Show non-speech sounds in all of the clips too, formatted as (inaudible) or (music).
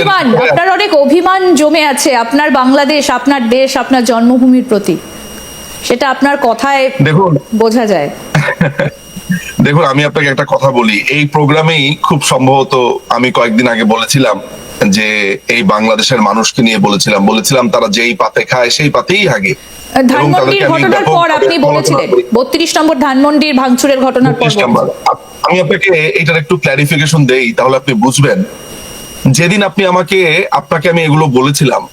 অভিমান আপনার অনেক অভিমান জমে আছে আপনার বাংলাদেশ আপনার দেশ আপনার জন্মভূমির প্রতি। সেটা আপনার কথায় দেখুন। বোঝা যায়। (laughs) দেখুন আমি আপনাকে একটা কথা বলি। এই প্রোগ্রামেই খুব সম্ভবত আমি কয়েকদিন আগে বলেছিলাম যে এই বাংলাদেশের মানুষকে নিয়ে বলেছিলাম। বলেছিলাম তারা যেই পাতে খায় সেই পাতেই হাগে। ধানমন্ডির ঘটনার পর আপনি বলেছিলেন। বত্রিশ নম্বর ধানমন্ডির ভাঙচুরের ঘটনার পর 25 আমি আপনাকে এটার একটু ক্ল্যারিফিকেশন দেই তাহলে আপনি বুঝবেন। যেদিন আপনি আমাকে আপনাকে আমি এগুলো বলেছিলাম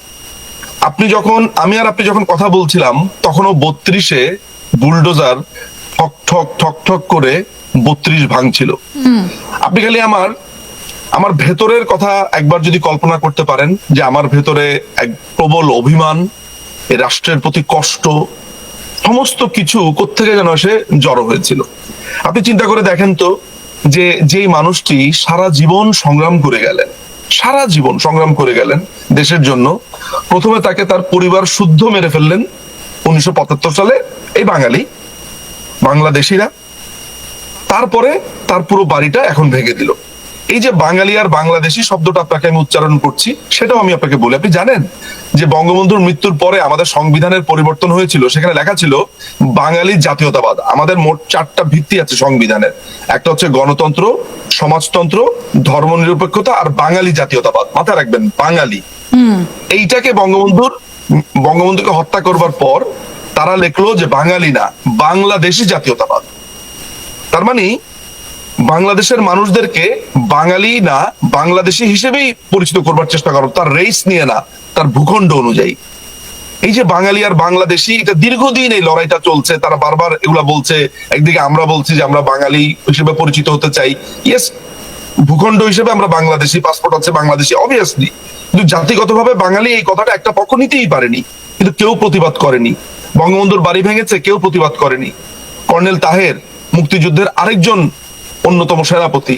আপনি যখন আমি আর আপনি যখন কথা বলছিলাম তখনও বত্রিশে বুলডোজার ঠক ঠক ঠক ঠক করে বত্রিশ ভাঙছিল। আপনি খালি আমার আমার ভেতরের কথা একবার যদি কল্পনা করতে পারেন যে আমার ভেতরে এক প্রবল অভিমান রাষ্ট্রের প্রতি কষ্ট সমস্ত কিছু কোত্থেকে যেন সে জড়ো হয়েছিল। আপনি চিন্তা করে দেখেন তো যে যেই মানুষটি সারা জীবন সংগ্রাম করে গেলেন সারা জীবন সংগ্রাম করে গেলেন দেশের জন্য। প্রথমে তাকে তার পরিবার শুদ্ধ মেরে ফেললেন উনিশশো পঁচাত্তর সালে এই বাঙালি, বাংলাদেশিরা। তারপরে তার পুরো বাড়িটা এখন ভেঙে দিল। এই যে বাঙালি আর বাংলাদেশি শব্দটা আপনাকে আমি উচ্চারণ করছি সেটাও আমি আপনাকে বলি। আপনি জানেন যে বঙ্গবন্ধুর মৃত্যুর পরে আমাদের সংবিধানের পরিবর্তন হয়েছিল সেখানে লেখা ছিল বাঙালি জাতীয়তাবাদ। আমাদের মোট চারটা ভিত্তি আছে সংবিধানের। একটা হচ্ছে গণতন্ত্র সমাজতন্ত্র ধর্মনিরপেক্ষতা আর বাঙালি জাতীয়তাবাদ। মাথায় রাখবেন বাঙালি। এইটাকে বঙ্গবন্ধুর বঙ্গবন্ধুকে হত্যা করবার পর তারা লেখলো যে বাঙালি না বাংলাদেশি জাতীয়তাবাদ। তার মানে বাংলাদেশের মানুষদেরকে বাঙালি না বাংলাদেশি হিসেবেই পরিচিত করবার চেষ্টা করো। তার রেস নিয়ে না, তার ভূখণ্ড অনুযায়ী। এই যে বাঙালি আর বাংলাদেশি, এটা দীর্ঘদিন এই লড়াইটা চলছে, তারা বারবার এগুলা বলছে, একদিকে আমরা বলছি যে আমরা বাঙালি হিসেবে পরিচিত হতে চাই। ইয়েস ভূখণ্ড হিসেবে আমরা বাংলাদেশি পাসপোর্ট আছে বাংলাদেশি অবভিয়াসলি কিন্তু জাতিগতভাবে বাঙালি এই কথাটা একটা পক্ষ নিতেই পারেনি। কিন্তু কেউ প্রতিবাদ করেনি। বঙ্গবন্ধুর বাড়ি ভেঙেছে, কেউ প্রতিবাদ করেনি। কর্নেল তাহের মুক্তিযুদ্ধের আরেকজন অন্যতম সেনাপতি।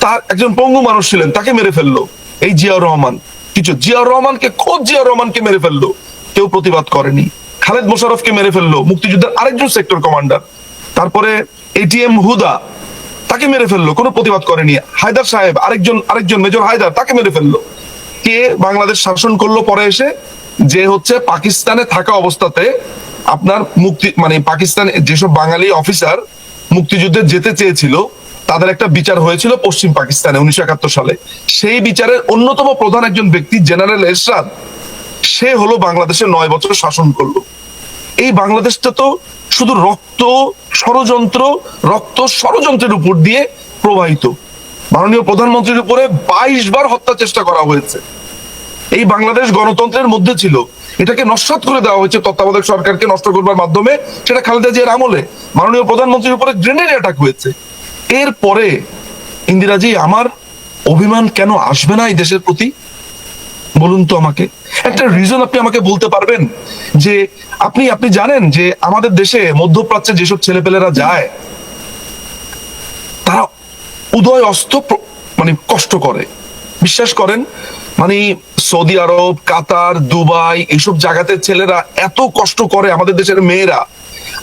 তার একজন পঙ্গু মানুষ ছিলেন, তাকে মেরে ফেলল। এই জিয়াউর রহমান। কিছু জিয়াউর রহমানকে, খোদ জিয়াউর রহমানকে মেরে ফেলল। কেউ প্রতিবাদ করেনি। খালেদ মোশারফকে মেরে ফেলল মুক্তিযুদ্ধের আরেকজন সেক্টর কমান্ডার। তারপরে এটিএম হুদা, তাকে মেরে ফেলল। কোনো প্রতিবাদ করেনি। হায়দার সাহেব, আরেকজন আরেকজন মেজর হায়দার, তাকে মেরে ফেলল। কে বাংলাদেশ শাসন করল পরে এসে? যে হচ্ছে পাকিস্তানে থাকা অবস্থাতে আপনার মুক্তি মানে পাকিস্তানে যেসব বাঙালি অফিসার মুক্তিযুদ্ধে যেতে চেয়েছিল তাদের একটা বিচার হয়েছিল পশ্চিম পাকিস্তানে উনিশশো একাত্তর সালে। সেই বিচারের অন্যতম প্রধান একজন ব্যক্তি, জেনারেল এরশাদ সে হলো বাংলাদেশে নয় বছর শাসন করল। এই বাংলাদেশটা তো শুধু রক্ত ষড়যন্ত্র, রক্ত ষড়যন্ত্রের উপর দিয়ে প্রবাহিত। মাননীয় প্রধানমন্ত্রীর উপরে বাইশ বার হত্যা চেষ্টা করা হয়েছে। এই বাংলাদেশ গণতন্ত্রের মধ্যে ছিল। এটাকে নস্বাত করে দেওয়া হয়েছে তত্ত্বাবধায়ক সরকারকে নষ্ট করবার মাধ্যমে। সেটা খালেদা জিয়ার আমলে মাননীয় প্রধানমন্ত্রীর উপরে গ্রেনেড অ্যাটাক হয়েছে। এরপরে ইন্দিরাজি, আমার অভিমান কেন আসবে না এই দেশের প্রতি? বলুন তো আমাকে। একটা রিজন আপনি আমাকে বলতে পারবেন যে আপনি আপনি জানেন যে আমাদের দেশে মধ্যপ্রাচ্যে যেসব ছেলেপেলেরা যায়, তারা উদয় অস্ত মানে কষ্ট করে। বিশ্বাস করেন মানে সৌদি আরব, কাতার, দুবাই এইসব জায়গাতে ছেলেরা এত কষ্ট করে আমাদের দেশের মেয়েরা।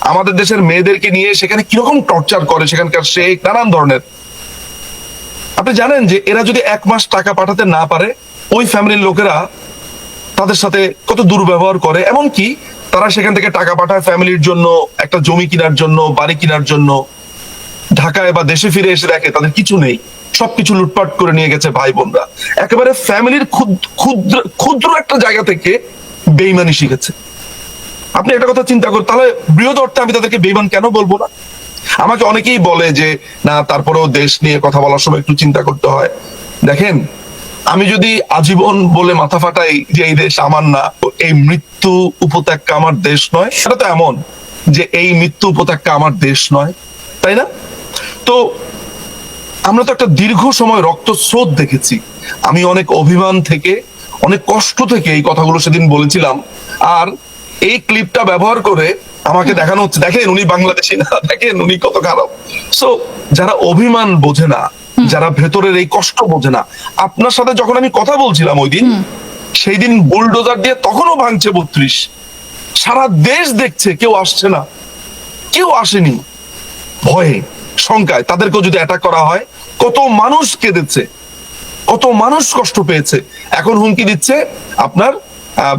আমাদের দেশের মেয়েদেরকে নিয়ে সেখানে কীরকম টর্চার করে সেখানকার শেখ, নানান ধরনের। আপনি জানেন যে এরা যদি এক মাস টাকা পাঠাতে না পারে, ওই ফ্যামিলির লোকেরা তাদের সাথে কত দুর্ব্যবহার করে। এমনকি তারা সেখান থেকে টাকা পাঠায় ফ্যামিলির জন্য, একটা জমি কেনার জন্য, বাড়ি কেনার জন্য। ঢাকায় বা দেশে ফিরে এসে দেখে তাদের কিছু নেই। সবকিছু লুটপাট করে নিয়ে গেছে ভাই বোনরা। একেবারে ফ্যামিলির ক্ষুদ্র ক্ষুদ্র একটা জায়গা থেকে বেইমানি শিখেছে। আপনি একটা কথা চিন্তা করুন, তাহলে বৃহৎ অর্থে আমি তাদেরকে বেইমান কেন বলব না? আমাকে অনেকেই বলে যে, না, তারপরেও দেশ নিয়ে কথা বলার সময় একটু চিন্তা করতে হয়। দেখেন, আমি যদি আজীবন বলে মাথা ফাটাই যে এই দেশ আমার না এই মৃত্যু উপত্যকা আমার দেশ নয়, সেটা তো এমন যে এই মৃত্যু উপত্যকা আমার দেশ নয়, তাই না? তো আমরা তো একটা দীর্ঘ সময় রক্ত স্রোত দেখেছি। আমি অনেক অভিমান থেকে, অনেক কষ্ট থেকে এই কথাগুলো সেদিন বলেছিলাম। আর এই ক্লিপটা ব্যবহার করে আমাকে দেখানো হচ্ছে। দেখেন উনি বাংলাদেশি না দেখেন উনি কত খারাপ। সো যারা অভিমান বোঝে না যারা ভেতরের এই কষ্ট বোঝে না আপনার সাথে যখন আমি কথা বলছিলাম ওই দিন সেই দিন বুলডোজার দিয়ে তখনও ভাঙছে বত্রিশ। সারা দেশ দেখছে কেউ আসছে না। কেউ আসেনি। ভয়ে শঙ্কায়। তাদেরকেও যদি অ্যাটাক করা হয় কত মানুষ কেঁদেছে কত মানুষ কষ্ট পেয়েছে। এখন হুমকি দিচ্ছে আপনার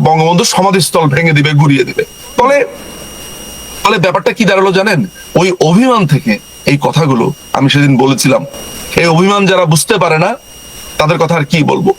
বঙ্গবন্ধুর সমাধিস্থল ভেঙে দিবে ঘুরিয়ে দিবে। ফলে ফলে ব্যাপারটা কি দাঁড়াল জানেন? ওই অভিমান থেকে এই কথাগুলো আমি সেদিন বলেছিলাম। এই অভিমান যারা বুঝতে পারে না, তাদের কথা আর কি বলব?